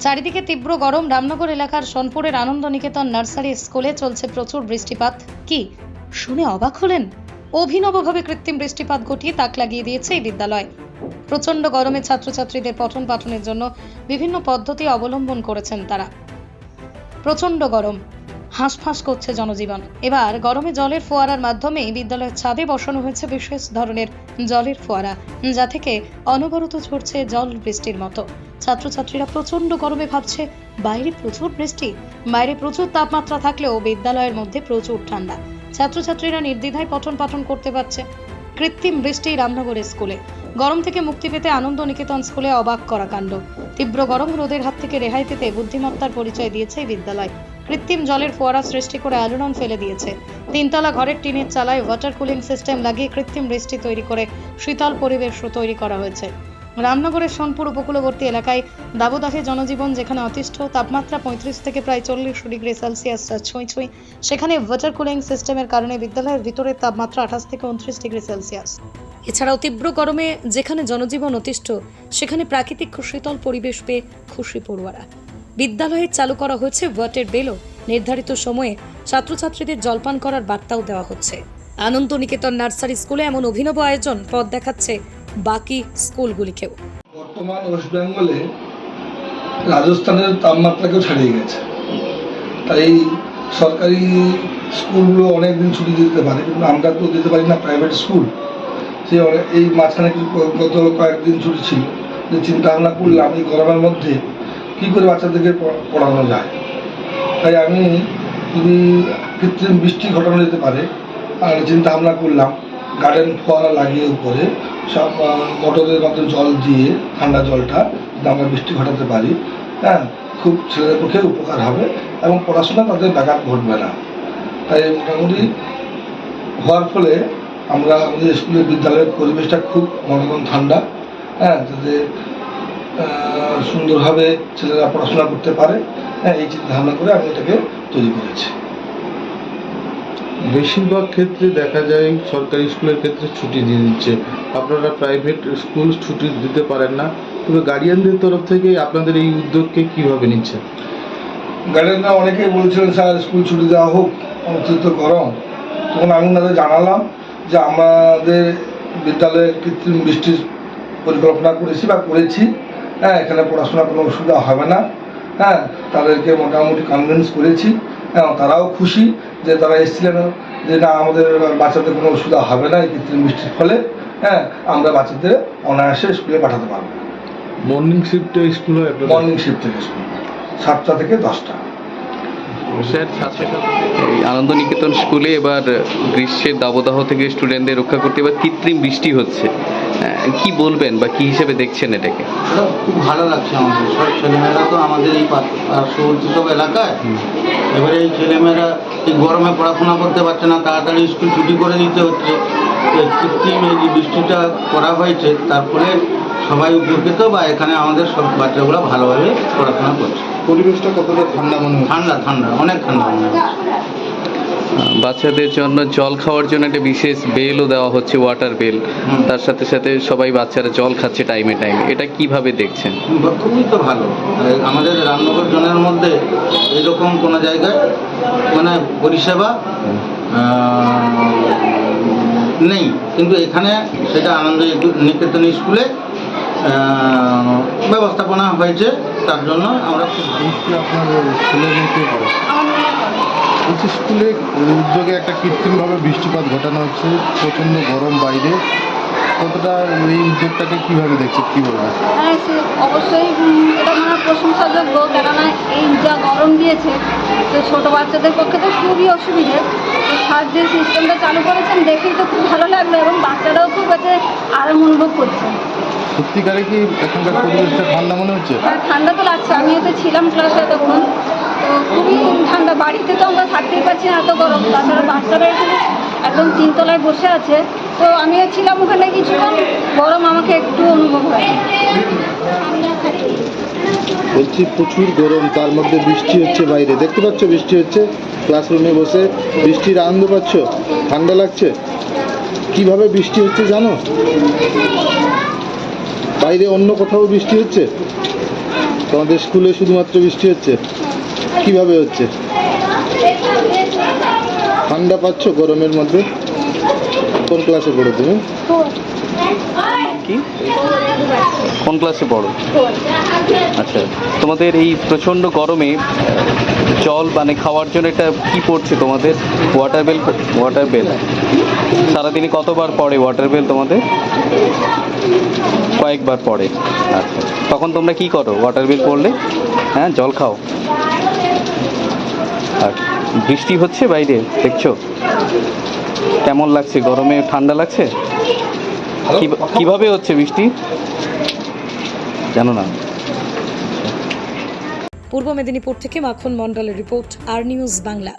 চারিদিকে তীব্র গরম। রামনগর এলাকার সোনপুরের আনন্দ নিকেতন নার্সারি স্কুলে চলছে প্রচুর বৃষ্টিপাত। কি, শুনে অবাক হলেন? অভিনবভাবে কৃত্রিম বৃষ্টিপাত ঘটিয়ে তাক লাগিয়ে দিয়েছে এই বিদ্যালয়। প্রচণ্ড গরমে ছাত্রছাত্রীদের পঠন পাঠনের জন্য বিভিন্ন পদ্ধতি অবলম্বন করেছেন তারা। প্রচণ্ড গরম। হাঁসফাঁস করছে জনজীবন। এবার গরমে জলের ফোয়ারার মাধ্যমে বিদ্যালয়ের ছাদে বসানো হয়েছে বিশেষ ধরনের জলের ফোয়ারা, যা থেকে অনবরত ঝরছে জল বৃষ্টির মতো। ছাত্রছাত্রীরা প্রচণ্ড গরমে ভাবছে, বাইরে প্রচুর বৃষ্টি? বাইরে প্রচুর তাপমাত্রা থাকলেও বিদ্যালয়ের মধ্যে প্রচুর ঠান্ডা। ছাত্রছাত্রীরা নির্দ্বিধায় পঠন পাঠন করতে পারছে। কৃত্রিম বৃষ্টি রামনগরের স্কুলে। গরম থেকে মুক্তি পেতে আনন্দ নিকেতন স্কুলে অবাক করা কাণ্ড তীব্র গরম রোদের হাত থেকে রেহাই পেতে বুদ্ধিমত্তার পরিচয় দিয়েছে বিদ্যালয়। কৃত্রিম জলের ফোয়ারা সৃষ্টি করে আলোড়ন ফেলে দিয়েছে। তিনতলা ঘরের টিনের চালায় ওয়াটার কুলিং সিস্টেম লাগিয়ে কৃত্রিম বৃষ্টি তৈরি করে শীতল পরিবেশ তৈরি করা হয়েছে। রামনগরের সোনপুর উপকূলবর্তী এলাকায় দাবদাহে জনজীবন যেখানে অতিষ্ঠ, তাপমাত্রা পঁয়ত্রিশ থেকে প্রায় চল্লিশ ডিগ্রি সেলসিয়াস ছুঁই ছুঁই। সেখানে ওয়াটার কুলিং সিস্টেমের কারণে বিদ্যালয়ের ভিতরের তাপমাত্রা আঠাশ থেকে উনত্রিশ ডিগ্রি সেলসিয়াস। এছাড়াও তীব্র গরমে যেখানে জনজীবন অতিষ্ঠ, সেখানে প্রাকৃতিক শীতল পরিবেশ পেয়ে খুশি পড়ুয়ারা। বিদ্যালয়ে চালু করা হয়েছে ওয়াটার বেলও। নির্ধারিত সময়ে ছাত্রছাত্রীদের জলপান করার বার্তাও দেওয়া হচ্ছে। আনন্দ নিকেতন নার্সারি স্কুলে এমন অভিনব আয়োজন পথ দেখাচ্ছে বাকি স্কুলগুলিকেও। বর্তমান ওয়েস্ট বেঙ্গলে রাজস্থানের তাপমাত্রাকেও ছাড়িয়ে গেছে। তাই সরকারি স্কুলগুলো অনেক দিন ছুটি দিতে পারে, কিন্তু আমরা তো দিতে পারি না প্রাইভেট স্কুল। সে এই মাঝখানে গত কয়েকদিন ছুটি ছিল, যে চিন্তা ভাবনা করলাম এই গরমের মধ্যে কী করে বাচ্চাদেরকে পড়ানো যায়? তাই আমি যদি কৃত্রিম বৃষ্টি ঘটানো যেতে পারে আর চিন্তা ভাবনা করলাম গার্ডেন ফোয়ারা লাগিয়ে উপরে সব মোটরের মাধ্যমে জল দিয়ে ঠান্ডা জলটা যদি আমরা বৃষ্টি ঘটাতে পারি। হ্যাঁ খুব ছেলেদের পক্ষে উপকার হবে এবং পড়াশোনা তাদের ব্যাঘাত ঘটবে না। তাই মোটামুটি হওয়ার ফলে আমরা আমাদের স্কুলের বিদ্যালয়ের পরিবেশটা খুব মনোরম ঠান্ডা। হ্যাঁ যাতে সুন্দরভাবে ছেলেরা পড়াশোনা করতে পারে। হ্যাঁ এই চিন্তা ভাবনা করে আমি এটাকে তৈরি করেছি। বেশিরভাগ ক্ষেত্রে দেখা যায় সরকারি স্কুলের ক্ষেত্রে ছুটি দিয়ে দিচ্ছে। আপনারা প্রাইভেট স্কুল ছুটি দিতে পারেন না। তবে গার্ডিয়ানদের তরফ থেকে আপনাদের এই উদ্যোগকে কীভাবে নিচ্ছেন? গার্ডেনরা অনেকেই বলছিলেন স্যার স্কুল ছুটি দেওয়া হোক অতিরিক্ত গরম। তখন আমি ওনাদের জানালাম যে আমাদের বিদ্যালয়ে কৃত্রিম বৃষ্টির পরিকল্পনা করেছি বা করেছি। হ্যাঁ এখানে পড়াশোনা কোনো অসুবিধা হবে না। হ্যাঁ তাদেরকে মোটামুটি কনভিন্স করেছি। হ্যাঁ তারাও খুশি যে তারা এসেছিলেন। যে না আমাদের বাচ্চাদের কোনো অসুবিধা হবে না এই কৃত্রিম বৃষ্টির ফলে। হ্যাঁ আমরা বাচ্চাদের অনায়াসে স্কুলে পাঠাতে পারব। মর্নিং শিফটে স্কুল হয় মর্নিং শিফটে স্কুল। সাতটা থেকে দশটা। স্যার এই আনন্দ নিকেতন স্কুলে এবার গ্রীষ্মের দাবদাহ থেকে স্টুডেন্টদের রক্ষা করতে এবার কৃত্রিম বৃষ্টি হচ্ছে। কি বলবেন বা কি হিসেবে দেখছেন এটাকে? এটা খুব ভালো লাগছে আমাদের। সব ছেলেমেয়েরা তো আমাদের এই পার্শ্ববর্তী সব এলাকায়। এবারে এই ছেলেমেয়েরা এই গরমে পড়াশোনা করতে পারছে না তাড়াতাড়ি স্কুল ছুটি করে দিতে হচ্ছে। কৃত্রিম এই যে বৃষ্টিটা করা হয়েছে তার ফলে সবাই উপকৃত বা এখানে আমাদের সব বাচ্চাগুলো ভালোভাবে পড়াশোনা করছে। পরিবেশটা কতটা ঠান্ডা মনে ঠান্ডা ঠান্ডা অনেক ঠান্ডা মনে বাচ্চাদের জন্য জল খাওয়ার জন্য একটা বিশেষ বেলও দেওয়া হচ্ছে ওয়াটার বেল তার সাথে সাথে সবাই বাচ্চারা জল খাচ্ছে টাইমে টাইমে এটা কীভাবে দেখছেন? খুবই তো ভালো। আমাদের রামনগর জনের মধ্যে এরকম কোনো জায়গায় মানে পরিষেবা নেই। কিন্তু এখানে সেটা আনন্দ নিকেতন স্কুলে ব্যবস্থাপনা হয়েছে, তার জন্য আমরা স্কুলে উদ্যোগে একটা কৃত্রিমভাবে বৃষ্টিপাত ঘটানো হচ্ছে, প্রচণ্ড গরম বাইরে। কতটা এই উদ্যোগটাকে কীভাবে দেখছে? কি বলবেন হ্যাঁ অবশ্যই এটা মানে প্রশংসাযোগ্য কেননা এই যা গরম দিয়েছে তো ছোটো বাচ্চাদের পক্ষে তো খুবই অসুবিধে। তো স্যার যে সিস্টেমটা চালু করেছেন দেখেই তো খুব ভালো লাগল এবং বাচ্চারাও খুব এতে আরাম অনুভব করছে। সত্যিকারে কি এখানকার পরিবেশটা ঠান্ডা মনে হচ্ছে? হ্যাঁ ঠান্ডা তো লাগছে আমিও তো ছিলাম ক্লাসে তখন তো খুবই বাড়িতে তো আমরা থাকতেই পারছি না, এত গরম। তাছাড়া বাচ্চারা এখানে একদম তিনতলায় বসে আছে। তো আমি ছিলাম ওখানে কিছুক্ষণ, গরম আমাকে একটু অনুভব হয়। বলছি, প্রচুর গরম, তার মধ্যে বৃষ্টি হচ্ছে বাইরে। দেখতে পাচ্ছ, বৃষ্টি হচ্ছে ক্লাসরুমে বসে। বৃষ্টির আনন্দ পাচ্ছ? ঠান্ডা লাগছে? কীভাবে বৃষ্টি হচ্ছে জানো? বাইরে অন্য কোথাও বৃষ্টি হচ্ছে? তোমাদের স্কুলে শুধুমাত্র বৃষ্টি হচ্ছে। কীভাবে হচ্ছে? ঠান্ডা পাচ্ছ গরমের মধ্যে? কোন ক্লাসে পড়ো তুমি? কি? কোন ক্লাসে পড়ো? আচ্ছা তোমাদের এই প্রচণ্ড গরমে জল মানে খাওয়ার জন্য এটা কি পড়ছে তোমাদের? ওয়াটার বেল ওয়াটার বিল সারাদিনে কতবার পড়ে ওয়াটার বেল তোমাদের? কয়েকবার পড়ে। আচ্ছা তখন তোমরা কি করো? ওয়াটার বেল পড়লে? হ্যাঁ জল খাও। আর বৃষ্টি হচ্ছে বাইরে দেখছ? কেমন লাগছে? গরমে ঠান্ডা লাগছে? কীভাবে হচ্ছে বৃষ্টি? জানো না। পূর্ব মেদিনীপুর থেকে মাখন মন্ডলের রিপোর্ট আর নিউজ বাংলা।